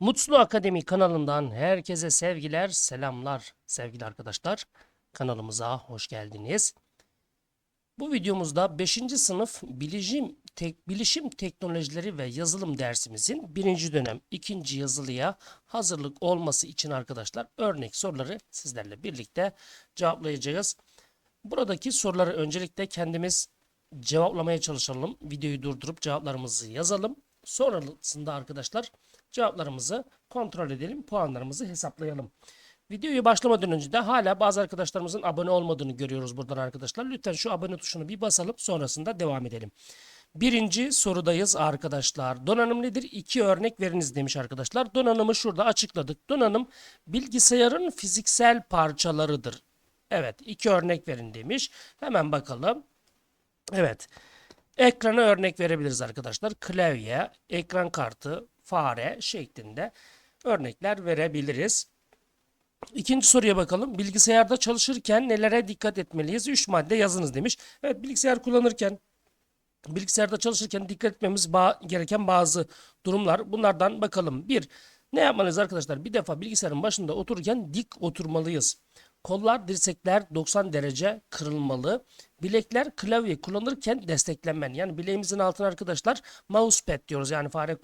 Mutlu Akademi kanalından herkese sevgiler, selamlar sevgili arkadaşlar. Kanalımıza hoş geldiniz. Bu videomuzda 5. sınıf bilişim, tek, bilişim teknolojileri ve yazılım dersimizin 1. dönem 2. yazılıya hazırlık olması için arkadaşlar örnek soruları sizlerle birlikte cevaplayacağız. Buradaki soruları öncelikle kendimiz cevaplamaya çalışalım. Videoyu durdurup cevaplarımızı yazalım. Sonrasında arkadaşlar cevaplarımızı kontrol edelim. Puanlarımızı hesaplayalım. Videoyu başlamadan önce de hala bazı arkadaşlarımızın abone olmadığını görüyoruz buradan arkadaşlar. Lütfen şu abone tuşunu bir basalım sonrasında devam edelim. Birinci sorudayız arkadaşlar. Donanım nedir? İki örnek veriniz demiş arkadaşlar. Donanımı şurada açıkladık. Donanım bilgisayarın fiziksel parçalarıdır. Evet iki örnek verin demiş. Hemen bakalım. Evet. Ekrana örnek verebiliriz arkadaşlar. Klavye, ekran kartı, fare şeklinde örnekler verebiliriz. İkinci soruya bakalım. Bilgisayarda çalışırken nelere dikkat etmeliyiz? 3 madde yazınız demiş. Evet bilgisayar kullanırken bilgisayarda çalışırken dikkat etmemiz gereken bazı durumlar. Bunlardan bakalım. Bir, ne yapmalıyız arkadaşlar? Bir defa bilgisayarın başında otururken dik oturmalıyız. Kollar, dirsekler 90 derece kırılmalı. Bilekler klavye kullanırken desteklenmeli. Yani bileğimizin altına arkadaşlar mousepad diyoruz. Yani fare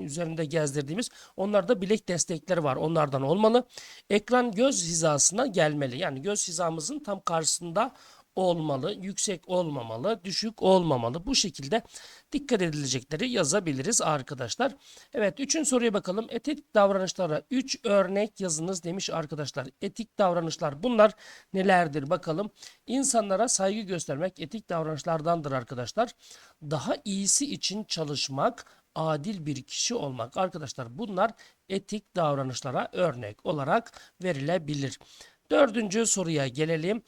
üzerinde gezdirdiğimiz. Onlarda bilek destekleri var. Onlardan olmalı. Ekran göz hizasına gelmeli. Yani göz hizamızın tam karşısında olmalı, yüksek olmamalı, düşük olmamalı. Bu şekilde dikkat edilecekleri yazabiliriz arkadaşlar. Evet, üçüncü soruya bakalım. Etik davranışlara 3 örnek yazınız demiş arkadaşlar. Etik davranışlar bunlar nelerdir bakalım. İnsanlara saygı göstermek etik davranışlardandır arkadaşlar. Daha iyisi için çalışmak, adil bir kişi olmak arkadaşlar bunlar etik davranışlara örnek olarak verilebilir. Dördüncü soruya gelelim.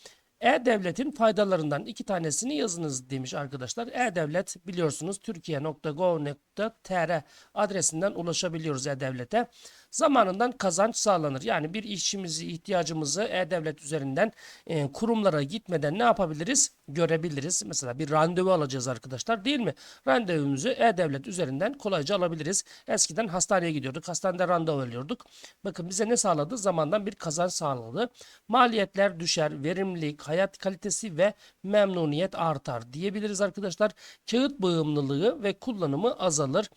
E-Devlet'in faydalarından iki tanesini yazınız demiş arkadaşlar. E-Devlet biliyorsunuz türkiye.gov.tr adresinden ulaşabiliyoruz E-Devlet'e. Zamanından kazanç sağlanır. Yani bir işimizi, ihtiyacımızı E-Devlet üzerinden e, kurumlara gitmeden ne yapabiliriz? Görebiliriz. Mesela bir randevu alacağız arkadaşlar değil mi? Randevumuzu E-Devlet üzerinden kolayca alabiliriz. Eskiden hastaneye gidiyorduk. Hastanede randevu alıyorduk. Bakın bize ne sağladı? Zamandan bir kazanç sağladı. Maliyetler düşer, verimlilik, hayat kalitesi ve memnuniyet artar diyebiliriz arkadaşlar. Kağıt bağımlılığı ve kullanımı azalır.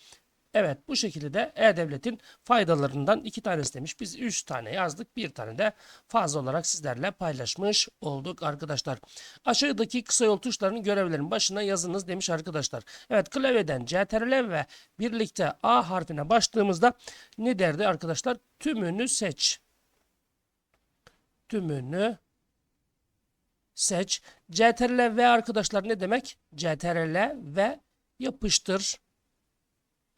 Evet bu şekilde de E-Devlet'in faydalarından iki tanesi demiş. Biz üç tane yazdık. Bir tane de fazla olarak sizlerle paylaşmış olduk arkadaşlar. Aşağıdaki kısa yol tuşlarının görevlerin başına yazınız demiş arkadaşlar. Evet klavyeden CTRL ve birlikte A harfine başladığımızda ne derdi arkadaşlar? Tümünü seç. Tümünü seç. CTRL V arkadaşlar ne demek? CTRL ve yapıştır.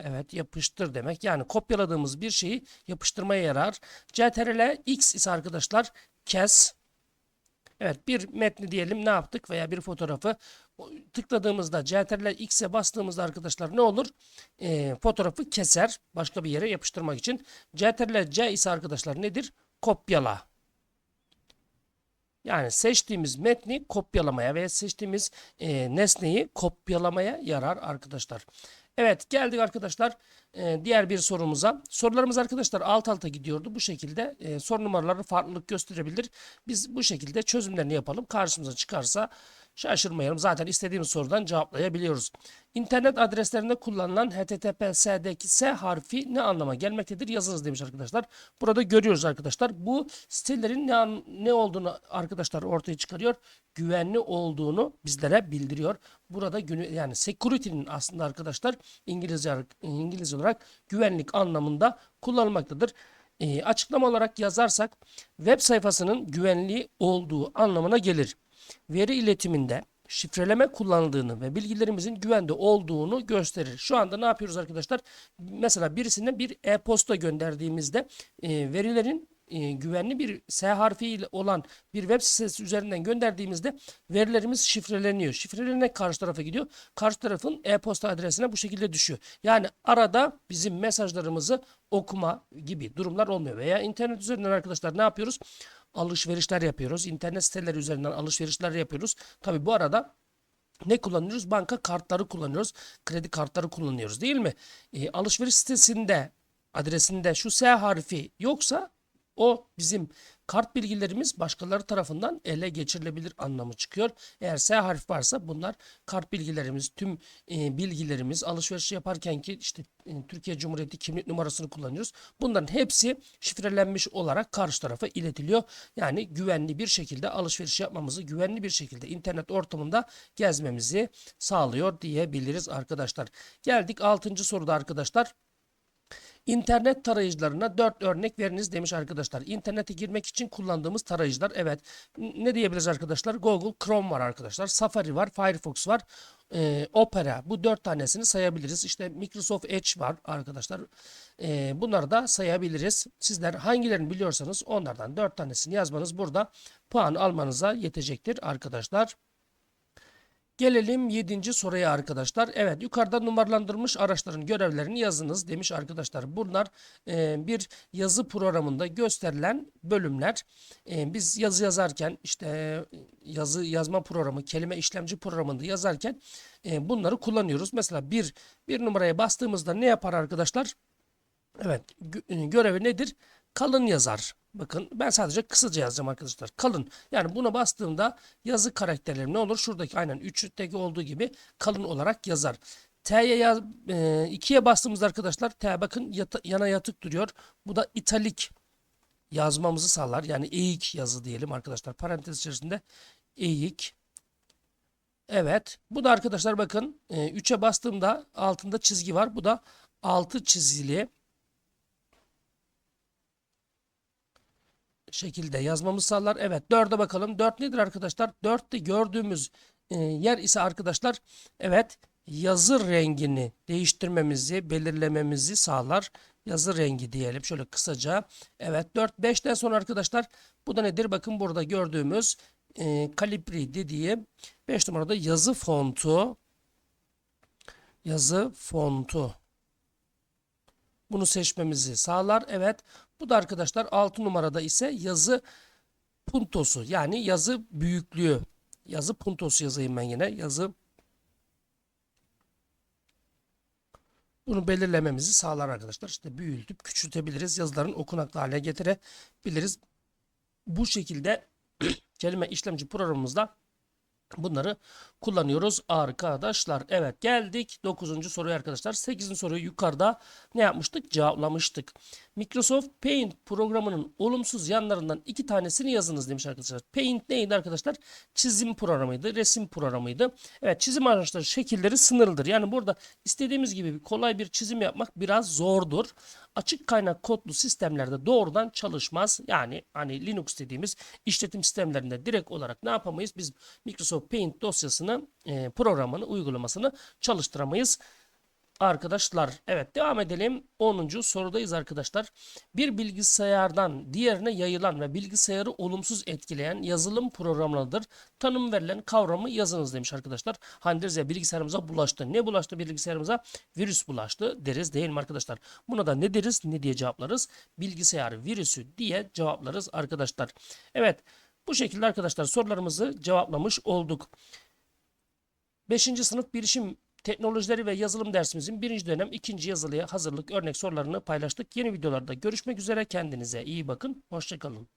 Evet yapıştır demek. Yani kopyaladığımız bir şeyi yapıştırmaya yarar. CTRL X ise arkadaşlar kes. Evet bir metni diyelim ne yaptık veya bir fotoğrafı tıkladığımızda CTRL X'e bastığımızda arkadaşlar ne olur? Ee, fotoğrafı keser başka bir yere yapıştırmak için. CTRL C ise arkadaşlar nedir? Kopyala. Yani seçtiğimiz metni kopyalamaya veya seçtiğimiz e, nesneyi kopyalamaya yarar arkadaşlar. Evet geldik arkadaşlar e, diğer bir sorumuza. Sorularımız arkadaşlar alt alta gidiyordu. Bu şekilde e, soru numaraları farklılık gösterebilir. Biz bu şekilde çözümlerini yapalım. Karşımıza çıkarsa şaşırmayalım. Zaten istediğimiz sorudan cevaplayabiliyoruz. İnternet adreslerinde kullanılan HTTPS'deki S harfi ne anlama gelmektedir? Yazınız demiş arkadaşlar. Burada görüyoruz arkadaşlar. Bu sitelerin ne, an- ne olduğunu arkadaşlar ortaya çıkarıyor. Güvenli olduğunu bizlere bildiriyor. Burada günü yani security'nin aslında arkadaşlar İngilizce İngilizce olarak güvenlik anlamında kullanılmaktadır. Ee, açıklama olarak yazarsak web sayfasının güvenli olduğu anlamına gelir. Veri iletiminde şifreleme kullanıldığını ve bilgilerimizin güvende olduğunu gösterir. Şu anda ne yapıyoruz arkadaşlar? Mesela birisine bir e-posta gönderdiğimizde e, verilerin e, güvenli bir S harfiyle olan bir web sitesi üzerinden gönderdiğimizde verilerimiz şifreleniyor. Şifrelenerek karşı tarafa gidiyor. Karşı tarafın e-posta adresine bu şekilde düşüyor. Yani arada bizim mesajlarımızı okuma gibi durumlar olmuyor. Veya internet üzerinden arkadaşlar ne yapıyoruz? Alışverişler yapıyoruz. İnternet siteleri üzerinden alışverişler yapıyoruz. Tabi bu arada ne kullanıyoruz? Banka kartları kullanıyoruz. Kredi kartları kullanıyoruz değil mi? E, alışveriş sitesinde adresinde şu S harfi yoksa o bizim kart bilgilerimiz başkaları tarafından ele geçirilebilir anlamı çıkıyor. Eğer S harfi varsa bunlar kart bilgilerimiz, tüm e, bilgilerimiz, alışveriş yaparken ki işte e, Türkiye Cumhuriyeti kimlik numarasını kullanıyoruz. Bunların hepsi şifrelenmiş olarak karşı tarafa iletiliyor. Yani güvenli bir şekilde alışveriş yapmamızı, güvenli bir şekilde internet ortamında gezmemizi sağlıyor diyebiliriz arkadaşlar. Geldik 6. soruda arkadaşlar. İnternet tarayıcılarına 4 örnek veriniz demiş arkadaşlar. İnternete girmek için kullandığımız tarayıcılar evet. Ne diyebiliriz arkadaşlar? Google Chrome var arkadaşlar. Safari var, Firefox var. e, Opera bu 4 tanesini sayabiliriz. İşte Microsoft Edge var arkadaşlar. E, bunları da sayabiliriz. Sizler hangilerini biliyorsanız onlardan 4 tanesini yazmanız burada puan almanıza yetecektir arkadaşlar. Gelelim 7. soruya arkadaşlar. Evet yukarıda numaralandırılmış araçların görevlerini yazınız demiş arkadaşlar. Bunlar e, bir yazı programında gösterilen bölümler. E, biz yazı yazarken işte e, yazı yazma programı, kelime işlemci programında yazarken e, bunları kullanıyoruz. Mesela bir, bir numaraya bastığımızda ne yapar arkadaşlar? Evet e, görevi nedir? Kalın yazar. Bakın ben sadece kısaca yazacağım arkadaşlar. Kalın. Yani buna bastığımda yazı karakterlerim ne olur? Şuradaki aynen 3'teki olduğu gibi kalın olarak yazar. T'ye yaz, e, 2'ye bastığımızda arkadaşlar T bakın yata- yana yatık duruyor. Bu da italik yazmamızı sağlar. Yani eğik yazı diyelim arkadaşlar. Parantez içerisinde eğik. Evet. Bu da arkadaşlar bakın 3'e bastığımda altında çizgi var. Bu da altı çizili. Şekilde yazmamız sağlar. Evet 4'e bakalım. 4 nedir arkadaşlar? 4'te gördüğümüz e, yer ise arkadaşlar evet yazı rengini değiştirmemizi, belirlememizi sağlar. Yazı rengi diyelim şöyle kısaca. Evet 4 5'ten sonra arkadaşlar bu da nedir? Bakın burada gördüğümüz e, kalibri dediği 5 numarada yazı fontu yazı fontu bunu seçmemizi sağlar. Evet. Bu da arkadaşlar 6 numarada ise yazı puntosu yani yazı büyüklüğü. Yazı puntosu yazayım ben yine. Yazı bunu belirlememizi sağlar arkadaşlar. İşte büyütüp küçültebiliriz. Yazıların okunaklı hale getirebiliriz. Bu şekilde kelime işlemci programımızda Bunları kullanıyoruz arkadaşlar. Evet geldik 9. soruya arkadaşlar. 8. soruyu yukarıda ne yapmıştık? Cevaplamıştık. Microsoft Paint programının olumsuz yanlarından iki tanesini yazınız demiş arkadaşlar. Paint neydi arkadaşlar? Çizim programıydı, resim programıydı. Evet çizim araçları şekilleri sınırlıdır. Yani burada istediğimiz gibi kolay bir çizim yapmak biraz zordur. Açık kaynak kodlu sistemlerde doğrudan çalışmaz. Yani hani Linux dediğimiz işletim sistemlerinde direkt olarak ne yapamayız? Biz Microsoft Paint dosyasını, e, programını, uygulamasını çalıştıramayız. Arkadaşlar evet devam edelim. 10. sorudayız arkadaşlar. Bir bilgisayardan diğerine yayılan ve bilgisayarı olumsuz etkileyen yazılım programıdır. Tanım verilen kavramı yazınız demiş arkadaşlar. Hani deriz ya bilgisayarımıza bulaştı. Ne bulaştı bilgisayarımıza? Virüs bulaştı deriz değil mi arkadaşlar? Buna da ne deriz? Ne diye cevaplarız? Bilgisayar virüsü diye cevaplarız arkadaşlar. Evet bu şekilde arkadaşlar sorularımızı cevaplamış olduk. 5. sınıf bilişim teknolojileri ve yazılım dersimizin birinci dönem ikinci yazılıya hazırlık örnek sorularını paylaştık. Yeni videolarda görüşmek üzere. Kendinize iyi bakın. Hoşçakalın.